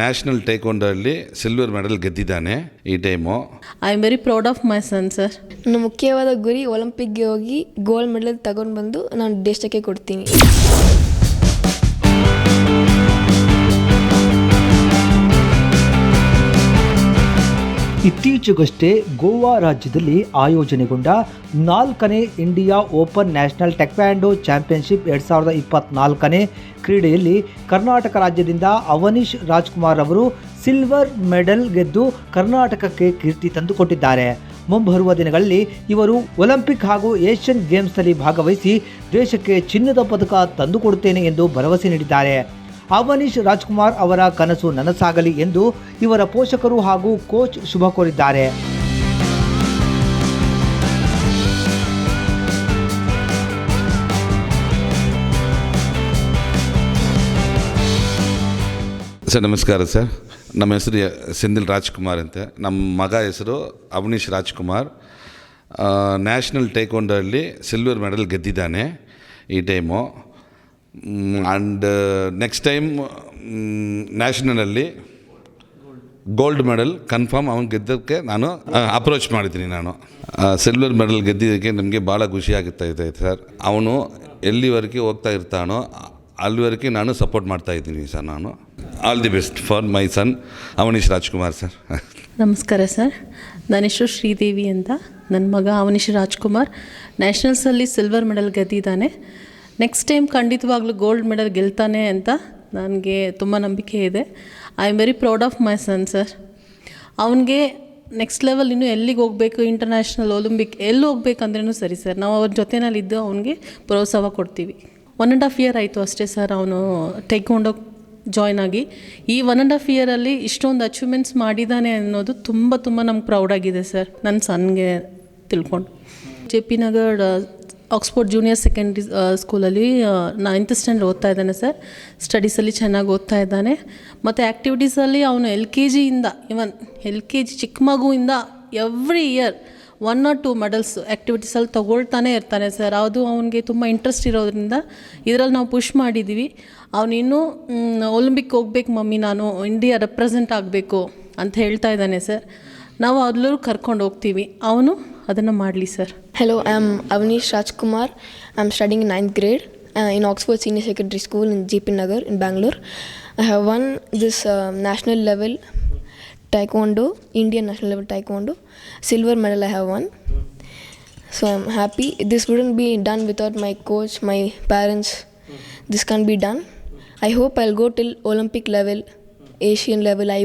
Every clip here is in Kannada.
ನ್ಯಾಷನಲ್ ಟೇಕ್ವಾಂಡೋಲ್ಲಿ ಸಿಲ್ವರ್ ಮೆಡಲ್ ಗೆದ್ದಿದ್ದಾನೆ ಈ time. I am very proud of my son sir ನನ್ನ ಮುಖ್ಯವಾದ ಗುರಿ ಒಲಿಂಪಿಕ್ಗೆ ಹೋಗಿ ಗೋಲ್ಡ್ ಮೆಡಲ್ ತಗೊಂಡು ಬಂದು ನಾನು ದೇಶಕ್ಕೆ ಕೊಡ್ತೀನಿ. ಇತ್ತೀಚೆಗಷ್ಟೇ ಗೋವಾ ರಾಜ್ಯದಲ್ಲಿ ಆಯೋಜನೆಗೊಂಡ ನಾಲ್ಕನೇ India open national taekwondo championship ಎರಡು ಸಾವಿರದ ಇಪ್ಪತ್ನಾಲ್ಕನೇ ಕ್ರೀಡೆಯಲ್ಲಿ ಕರ್ನಾಟಕ ರಾಜ್ಯದಿಂದ ಅವನೀಶ್ ರಾಜ್ಕುಮಾರ್ ಅವರು ಸಿಲ್ವರ್ ಮೆಡಲ್ ಗೆದ್ದು ಕರ್ನಾಟಕಕ್ಕೆ ಕೀರ್ತಿ ತಂದುಕೊಟ್ಟಿದ್ದಾರೆ. ಮುಂಬರುವ ದಿನಗಳಲ್ಲಿ ಇವರು ಒಲಿಂಪಿಕ್ ಹಾಗೂ ಏಷ್ಯನ್ ಗೇಮ್ಸ್ನಲ್ಲಿ ಭಾಗವಹಿಸಿ ದೇಶಕ್ಕೆ ಚಿನ್ನದ ಪದಕ ತಂದುಕೊಡುತ್ತೇನೆ ಎಂದು ಭರವಸೆ ನೀಡಿದ್ದಾರೆ. ಅವನೀಶ್ ರಾಜ್ಕುಮಾರ್ ಅವರ ಕನಸು ನನಸಾಗಲಿ ಎಂದು ಇವರ ಪೋಷಕರು ಹಾಗೂ ಕೋಚ್ ಶುಭ ಕೋರಿದ್ದಾರೆ. ಸರ್, ನಮಸ್ಕಾರ ಸರ್. ನಮ್ಮ ಹೆಸರು ಸೆಂದಿಲ್ ರಾಜ್ಕುಮಾರ್ ಅಂತ. ನಮ್ಮ ಮಗ ಹೆಸರು ಅವನೀಶ್ ರಾಜ್ಕುಮಾರ್. ನ್ಯಾಷನಲ್ ಟೇಕೊಂಡಲ್ಲಿ ಸಿಲ್ವರ್ ಮೆಡಲ್ ಗೆದ್ದಿದ್ದಾನೆ ಈ ಟೈಮು. ಆ್ಯಂಡ್ ನೆಕ್ಸ್ಟ್ ಟೈಮ್ ನ್ಯಾಷನಲಲ್ಲಿ ಗೋಲ್ಡ್ ಮೆಡಲ್ ಕನ್ಫರ್ಮ್ ಅವ್ನು ಗೆದ್ದಕ್ಕೆ ನಾನು ಅಪ್ರೋಚ್ ಮಾಡಿದ್ದೀನಿ ನಾನು. ಸಿಲ್ವರ್ ಮೆಡಲ್ ಗೆದ್ದಿದ್ದಕ್ಕೆ ನಮಗೆ ಭಾಳ ಖುಷಿ ಆಗುತ್ತಾ ಇದೆ ಸರ್. ಅವನು ಎಲ್ಲಿವರೆಗೆ ಹೋಗ್ತಾ ಇರ್ತಾನೋ, ಅಲ್ಲಿವರೆಗೆ ನಾನು ಸಪೋರ್ಟ್ ಮಾಡ್ತಾ ಇದ್ದೀನಿ ಸರ್ ನಾನು. All the best for my son Avneesh Rajkumar sir. ನಮಸ್ಕಾರ ಸರ್. ನನ್ನ ಹೆಸರು ಶ್ರೀದೇವಿ ಅಂತ. ನನ್ನ ಮಗ ಅವನೀಶ್ ರಾಜ್ಕುಮಾರ್. ನ್ಯಾಷನಲ್ಸಲ್ಲಿ ಸಿಲ್ವರ್ ಮೆಡಲ್ ಗೆದ್ದಿದ್ದಾನೆ. ನೆಕ್ಸ್ಟ್ ಟೈಮ್ ಖಂಡಿತವಾಗ್ಲೂ ಗೋಲ್ಡ್ ಮೆಡಲ್ ಗೆಲ್ತಾನೆ ಅಂತ ನನಗೆ ತುಂಬ ನಂಬಿಕೆ ಇದೆ. I am very proud of my son sir ಅವನಿಗೆ ನೆಕ್ಸ್ಟ್ ಲೆವೆಲ್ ಇನ್ನೂ ಎಲ್ಲಿಗೆ ಹೋಗಬೇಕು? ಇಂಟರ್ನ್ಯಾಷನಲ್ ಒಲಿಂಪಿಕ್ ಎಲ್ಲಿ ಹೋಗ್ಬೇಕಂದ್ರೂ ಸರಿ ಸರ್ ನಾವು ಅವ್ರ ಜೊತೆನಲ್ಲಿದ್ದು ಅವನಿಗೆ ಪ್ರೋತ್ಸಾಹ ಕೊಡ್ತೀವಿ. ಒನ್ ಆ್ಯಂಡ್ ಹಾಫ್ ಇಯರ್ ಆಯಿತು ಅಷ್ಟೇ ಸರ್ ಅವನು ಟೇಕ್ಕೊಂಡು ಜಾಯ್ನ್ ಆಗಿ. ಈ ಒನ್ ಆ್ಯಂಡ್ ಹಾಫ್ ಇಯರಲ್ಲಿ ಇಷ್ಟೊಂದು ಅಚೀವ್ಮೆಂಟ್ಸ್ ಮಾಡಿದ್ದಾನೆ ಅನ್ನೋದು ತುಂಬ ತುಂಬ ನಮ್ಗೆ ಪ್ರೌಡಾಗಿದೆ ಸರ್ ನನ್ನ ಸನ್ಗೆ ತಿಳ್ಕೊಂಡು. J P Nagar Oxford junior secondary ಸ್ಕೂಲಲ್ಲಿ ನೈನ್ತ್ ಸ್ಟ್ಯಾಂಡರ್ಡ್ ಓದ್ತಾ ಇದ್ದಾನೆ ಸರ್ ಸ್ಟಡೀಸಲ್ಲಿ ಚೆನ್ನಾಗಿ ಓದ್ತಾ ಇದ್ದಾನೆ. ಮತ್ತು ಆ್ಯಕ್ಟಿವಿಟೀಸಲ್ಲಿ ಅವನು ಎಲ್ ಕೆ ಜಿಯಿಂದ ಇವನ್ ಎಲ್ ಕೆ ಜಿ ಚಿಕ್ಕ ಮಗುವಿಂದ every year one or two medals ಆ್ಯಕ್ಟಿವಿಟೀಸಲ್ಲಿ ತೊಗೊಳ್ತಾನೆ ಇರ್ತಾನೆ ಸರ್ ಅದು ಅವನಿಗೆ ತುಂಬ ಇಂಟ್ರೆಸ್ಟ್ ಇರೋದ್ರಿಂದ ಇದರಲ್ಲಿ ನಾವು ಪುಷ್ ಮಾಡಿದ್ದೀವಿ ಅವನಿನ್ನೂ ಒಲಿಂಪಿಕ್ ಹೋಗ್ಬೇಕು ಮಮ್ಮಿ ನಾನು ಇಂಡಿಯಾ ರೆಪ್ರೆಸೆಂಟ್ ಆಗಬೇಕು ಅಂತ ಹೇಳ್ತಾ ಇದ್ದಾನೆ ಸರ್ ನಾವು ಅದೆಲ್ಲರೂ ಕರ್ಕೊಂಡು ಹೋಗ್ತೀವಿ. ಅವನು ಅದನ್ನು ಮಾಡಲಿ sir. Hello I am Avneesh Rajkumar I am studying ninth grade in Oxford senior secondary school in J P in Bangalore I have won this national level taekwondo Indian national level taekwondo silver medal I have won so I am happy this wouldn't be done without my coach my parents this can be done I hope I'll go till Olympic level Asian level I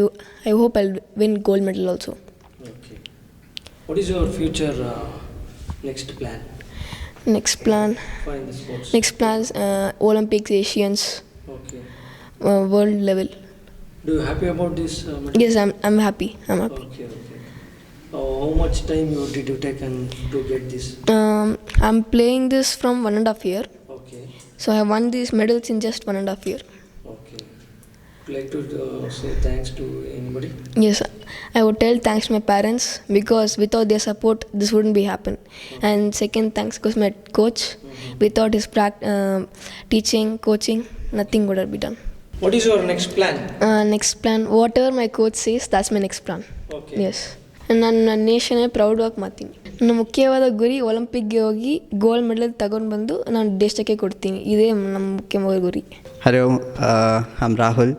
I hope I win gold medal also What is your future uh, next plan Next plan. for in the sports? Next plans uh, Olympics, Asians, Okay. uh, world level. Do you happy about this? Uh? Yes, I'm, I'm happy. I'm happy. Okay. Okay. Uh, how much time you did you take and to get this? Um, I'm playing this from one and a half year. Okay. So I have won these medals in just one and a half year. Okay. Would you like to uh, say thanks to anybody? Yes, I would tell thanks to my parents because without their support, this wouldn't be happen. And second, thanks because my coach. Without his uh, teaching, coaching, nothing would have been done. What is your next plan? Uh, next plan, whatever my coach says, that's my next plan. Okay. Yes. ನಾನು ನನ್ನ ನೇಷನೇ ಆಗಿ ಮಾಡ್ತೀನಿ ನನ್ನ ಮುಖ್ಯವಾದ ಗುರಿ ಒಲಿಂಪಿಕ್ಗೆ ಹೋಗಿ ಗೋಲ್ಡ್ ಮೆಡಲ್ ತಗೊಂಡು ಬಂದು ನಾನು ದೇಶಕ್ಕೆ ಕೊಡ್ತೀನಿ ಇದೇ ನಮ್ಮ ಮುಖ್ಯವಾದ ಗುರಿ Hello, uh, I'm Rahul.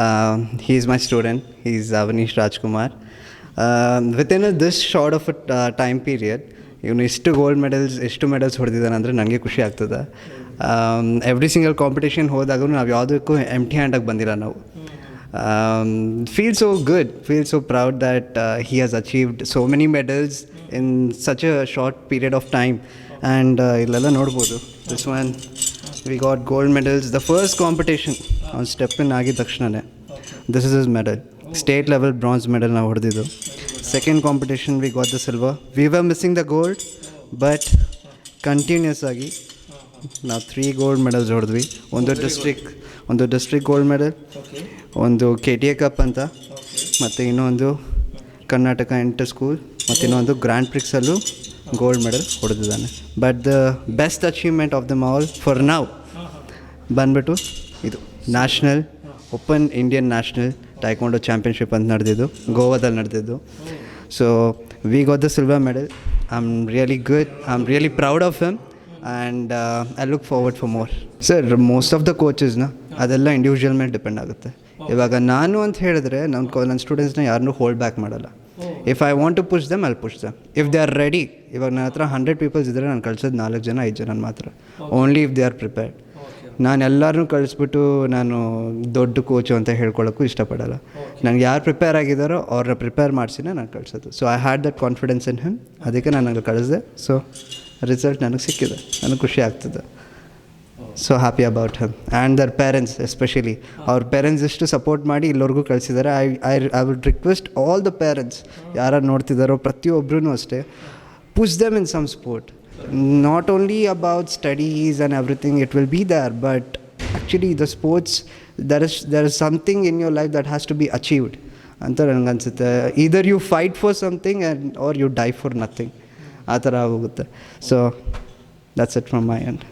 Uh, is my student. He's Avanish Rajkumar. Uh, within a, this a uh, time period, ಇವನು ಇಷ್ಟು ಗೋಲ್ಡ್ ಮೆಡಲ್ಸ್ ಎಷ್ಟು ಮೆಡಲ್ಸ್ ಹೊಡೆದಿದ್ದಾನೆ ಅಂದರೆ ನನಗೆ ಖುಷಿ ಆಗ್ತದೆ. ಎವ್ರಿ ಸಿಂಗಲ್ ಕಾಂಪಿಟೇಷನ್ ಹೋದಾಗೂ ನಾವು ಯಾವುದಕ್ಕೂ ಎಂಟಿ ಹ್ಯಾಂಡಾಗಿ ಬಂದಿಲ್ಲ ನಾವು. Feel so good feel so proud that he has achieved so many medals in such a short period of time and ಇಲ್ಲೆಲ್ಲ ನೋಡ್ಬೋದು. This one we got gold medals the first competition ಅವ್ನು ಸ್ಟೆಪ್ ಇನ್ ಆಗಿದ ತಕ್ಷಣವೇ this is is medal state level bronze medal ನಾವು ಹೊಡೆದಿದ್ದು. Second competition we got the silver we were missing the gold but continues ಆಗಿ ನಾವು ತ್ರೀ ಗೋಲ್ಡ್ ಮೆಡಲ್ಸ್ ಹೊಡೆದ್ವಿ. ಒಂದು ಡಿಸ್ಟ್ರಿಕ್ ಒಂದು ಡಿಸ್ಟ್ರಿಕ್ ಗೋಲ್ಡ್ ಮೆಡಲ್ ಒಂದು ಕೆ ಟಿ ಎ ಕಪ್ ಅಂತ, ಮತ್ತು ಇನ್ನೊಂದು ಕರ್ನಾಟಕ ಇಂಟರ್ ಸ್ಕೂಲ್ ಮತ್ತು ಇನ್ನೊಂದು ಗ್ರ್ಯಾಂಡ್ ಪ್ರಿಕ್ಸಲ್ಲೂ gold medal ಹೊಡೆದಿದ್ದಾನೆ. But the best achievement of the mall for now ಬಂದ್ಬಿಟ್ಟು ಇದು. National open Indian national taekwondo championship ಅಂತ ನಡೆದಿದ್ದು, ಗೋವಾದಲ್ಲಿ ನಡೆದಿದ್ದು. So we got the silver medal I am really good I am really proud of him and I look forward for more sir most of the ಕೋಚಸ್ನ ಅದೆಲ್ಲ ಇಂಡಿವಿಜುವಲ್ ಮೇಲೆ ಡಿಪೆಂಡ್ ಆಗುತ್ತೆ. ಇವಾಗ ನಾನು ಅಂತ ಹೇಳಿದ್ರೆ ನನ್ನ ಕೋ ನನ್ನ ಸ್ಟೂಡೆಂಟ್ಸ್ನ ಯಾರನ್ನೂ ಹೋಲ್ಡ್ ಬ್ಯಾಕ್ ಮಾಡಲ್ಲ. If I want to push them ಅಲ್ಲಿ push them if they are ready ಇವಾಗ ನನ್ನ ಹತ್ರ ಹಂಡ್ರೆಡ್ ಪೀಪಲ್ಸ್ ಇದ್ದರೆ ನಾನು ಕಳ್ಸೋದು ನಾಲ್ಕು ಜನ, ಐದು ಜನ ಮಾತ್ರ. Only if they are prepared ನಾನು ಎಲ್ಲರನ್ನೂ ಕಳಿಸ್ಬಿಟ್ಟು ನಾನು ದೊಡ್ಡ ಕೋಚು ಅಂತ ಹೇಳ್ಕೊಳ್ಳೋಕ್ಕೂ ಇಷ್ಟಪಡಲ್ಲ. ನನಗೆ ಯಾರು ಪ್ರಿಪೇರ್ ಆಗಿದ್ದಾರೋ ಅವ್ರನ್ನ ಪ್ರಿಪೇರ್ ಮಾಡಿಸಿನೇ ನಾನು ಕಳಿಸೋದು. So I had that confidence in him ಅದಕ್ಕೆ ನಾನು ಅಲ್ಲಿ ಕಳಿಸಿದೆ. ಸೊ ರಿಸಲ್ಟ್ ನನಗೆ ಸಿಕ್ಕಿದೆ. ನನಗೆ ಖುಷಿ ಆಗ್ತದೆ. So happy about him and their parents especially ಅವ್ರ ಪೇರೆಂಟ್ಸ್ ಎಷ್ಟು ಸಪೋರ್ಟ್ ಮಾಡಿ ಇಲ್ಲಿವರೆಗೂ ಕಳಿಸಿದ್ದಾರೆ. I I I would request all the parents ಯಾರು ನೋಡ್ತಿದ್ದಾರೋ ಪ್ರತಿಯೊಬ್ಬರೂ ಅಷ್ಟೇ push them in some sport not only about studies and everything it will be there but actually the sports there is there is something in your life that has to be achieved ಅಂತ ನನಗೆ ಅನಿಸುತ್ತೆ either you fight for something and or you die for nothing ಆ ಥರ ಹೋಗುತ್ತೆ so that's it from my end